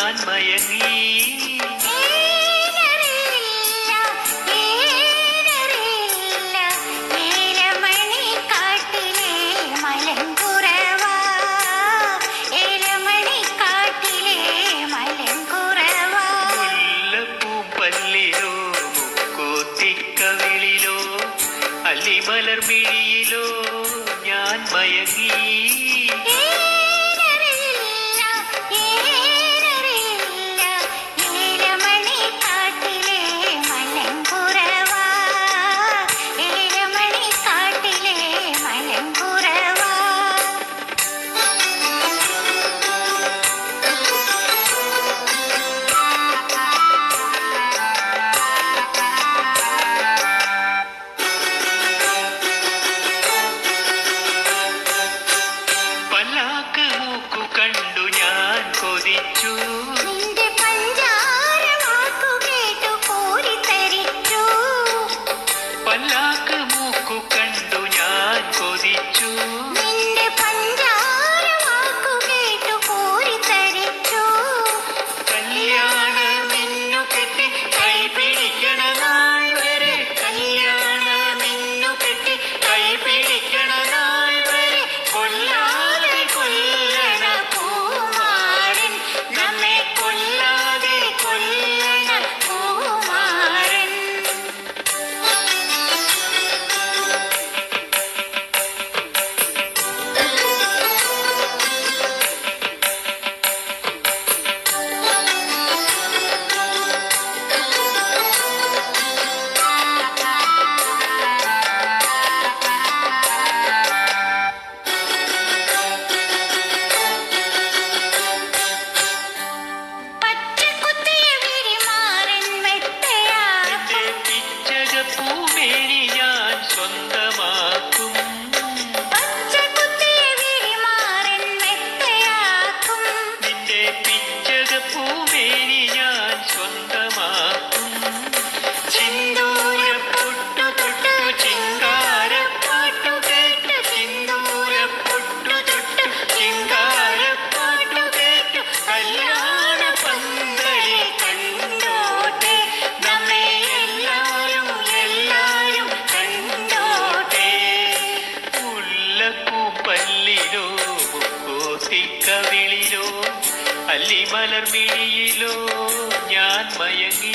ഞാൻ മയങ്ങി. 哦 അല്ലിമലർമിഴിയിലോ ഞാൻ മയങ്ങി.